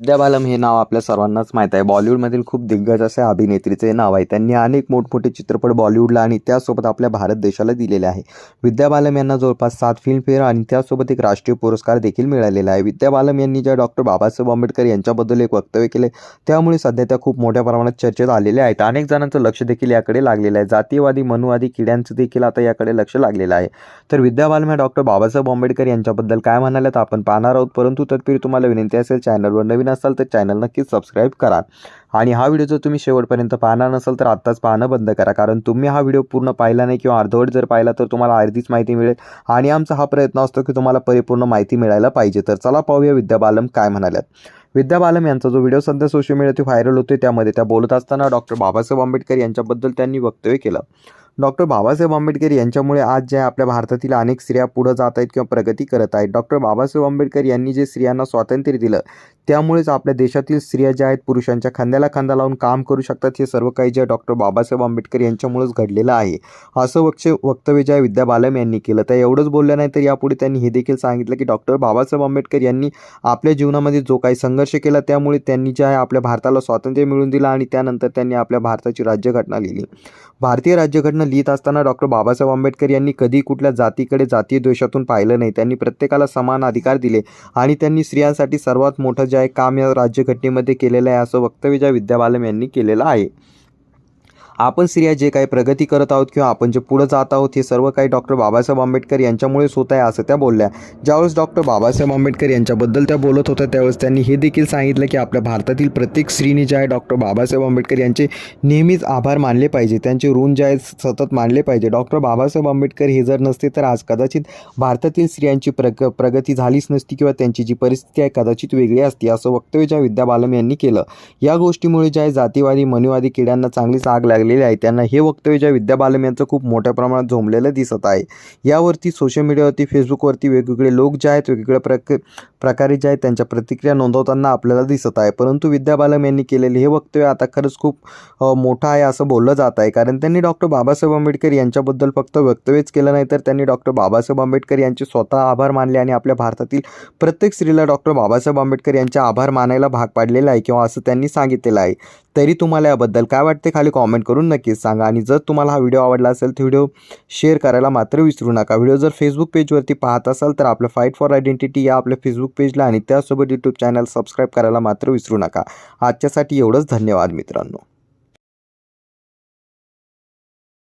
विद्या बालम हे नाव आपल्या सर्वांनाच माहीत आहे. बॉलिवूडमधील खूप दिग्गज असे अभिनेत्रीचे नाव आहे. त्यांनी अनेक मोठमोठे चित्रपट बॉलिवूडला आणि त्यासोबत आपल्या भारत देशाला दिलेले आहे. विद्या बालम यांना जवळपास सात फिल्मफेअर आणि त्यासोबत एक राष्ट्रीय पुरस्कार देखील मिळालेला आहे. विद्या बालम यांनी ज्या डॉक्टर बाबासाहेब आंबेडकर यांच्याबद्दल एक वक्तव्य केले त्यामुळे सध्या त्या खूप मोठ्या प्रमाणात चर्चेत आलेल्या आहेत. अनेक जणांचं लक्ष देखील याकडे लागलेलं आहे. जातीयवादी मनुवादी किड्यांचं देखील आता याकडे लक्ष लागलेलं आहे. तर विद्या बालम या डॉक्टर बाबासाहेब आंबेडकर यांच्याबद्दल काय म्हणाल्यात आपण पाहणार आहोत. परंतु तत्पूर्वी तुम्हाला विनंती असेल चॅनलवर नवीन असाल तर चॅनल नक्कीच सबस्क्राईब करा. आणि हा व्हिडिओ जर तुम्ही शेवटपर्यंत पाहणार नसाल तर आत्ताच पाहणं बंद करा. कारण तुम्ही हा व्हिडिओ पूर्ण पाहिला नाही किंवा अर्धवट जर पाहिला तर तुम्हाला अर्धीच माहिती मिळेल. आणि आमचा हा प्रयत्न असतो की तुम्हाला परिपूर्ण माहिती मिळायला पाहिजे. तर चला पाहूया विद्या बालम काय म्हणाल्यात. विद्या बालम यांचा जो व्हिडिओ सध्या सोशल मीडियावरती व्हायरल होते त्यामध्ये त्या बोलत असताना डॉक्टर बाबासाहेब आंबेडकर यांच्याबद्दल त्यांनी वक्तव्य केलं. डॉक्टर बाबासाहेब आंबेडकर यांच्यामुळे आज जे आपल्या भारतातील अनेक स्त्रिया पुढं जात आहेत किंवा प्रगती करत आहेत. डॉक्टर बाबासाहेब आंबेडकर यांनी जे स्त्रियांना स्वातंत्र्य दिलं त्यामुळेच आपल्या देशातील स्त्रिया ज्या आहेत पुरुषांच्या खांद्याला खांदा लावून काम करू शकतात. हे सर्व काही जे डॉक्टर बाबासाहेब आंबेडकर यांच्यामुळेच घडलेलं आहे. असं वक्ष वक्तव्य जे विद्या बालम यांनी केलं तर एवढंच बोललं नाही तर यापुढे त्यांनी हे देखील सांगितलं की डॉक्टर बाबासाहेब आंबेडकर यांनी आपल्या जीवनामध्ये जो काही संघर्ष केला त्यामुळे त्यांनी जे आहे आपल्या भारताला स्वातंत्र्य मिळवून दिलं आणि त्यानंतर त्यांनी आपल्या भारताची राज्यघटना लिहिली. भारतीय राज्यघटना लिहित असताना डॉक्टर बाबासाहेब आंबेडकर यांनी कधी कुठल्या जातीकडे जातीय द्वेषातून पाहिलं नाही. त्यांनी प्रत्येकाला समान अधिकार दिले आणि त्यांनी स्त्रियांसाठी सर्वात मोठं जे आहे काम या राज्यघटनेमध्ये केलेलं आहे असं वक्तव्य ज्या विद्या बालम यांनी केलेलं आहे. आपण स्त्रिया जे काही प्रगती करत आहोत किंवा आपण जे पुढं जात आहोत हे सर्व काही डॉक्टर बाबासाहेब आंबेडकर यांच्यामुळेच होत आहे असं त्या बोलल्या. ज्यावेळेस डॉक्टर बाबासाहेब आंबेडकर यांच्याबद्दल त्या बोलत होत्या त्यावेळेस त्यांनी हे देखील सांगितलं की आपल्या भारतातील प्रत्येक स्त्रीने जे आहे डॉक्टर बाबासाहेब आंबेडकर यांचे नेहमीच आभार मानले पाहिजे त्यांचे ऋण जे आहेत सतत मानले पाहिजे. डॉक्टर बाबासाहेब आंबेडकर हे जर नसते तर आज कदाचित भारतातील स्त्रियांची प्रग प्रगती झालीच नसती किंवा त्यांची जी परिस्थिती आहे कदाचित वेगळी असती असं वक्तव्य ज्या विद्या बालम यांनी केलं. या गोष्टीमुळे ज्या आहे जातीवादी मनुवादी किड्यांना चांगलीच आग लागलेली आहे. त्यांना हे वक्तव्य ज्या विद्या बालम यांचं खूप मोठ्या प्रमाणात झोंबलेलं दिसत आहे. यावरती सोशल मीडियावरती फेसबुकवरती वेगवेगळे लोक जे आहेत वेगवेगळ्या प्रक प्रकारे जे आहेत त्यांच्या प्रतिक्रिया नोंदवताना आपल्याला दिसत आहे. परंतु विद्या बालम यांनी केलेले हे वक्तव्य आता खरंच खूप मोठं आहे असं बोललं जात आहे. कारण त्यांनी डॉक्टर बाबासाहेब आंबेडकर यांच्याबद्दल फक्त वक्तव्यच केलं नाही तर त्यांनी डॉक्टर बाबासाहेब आंबेडकर यांचे स्वतः आभार मानले आणि आपल्या भारतातील प्रत्येक स्त्रीला डॉक्टर बाबासाहेब आंबेडकर यांचे आभार मानायला भाग पाडलेला आहे किंवा असं त्यांनी सांगितलेलं आहे. तरी तुम्हाला याबद्दल काय वाटते खाली कॉमेंट करून नक्कीच सांगा. आणि जर तुम्हाला हा व्हिडिओ आवडला असेल तर व्हिडिओ शेअर करायला मात्र विसरू नका. व्हिडिओ जर फेसबुक पेजवरती पाहत असाल तर आपलं फाईट फॉर आयडेंटिटी या आपल्या फेसबुक पेजला आणि त्यासोबत यूट्यूब चॅनल सबस्क्राईब करायला मात्र विसरू नका. आजच्यासाठी एवढंच. धन्यवाद मित्रांनो.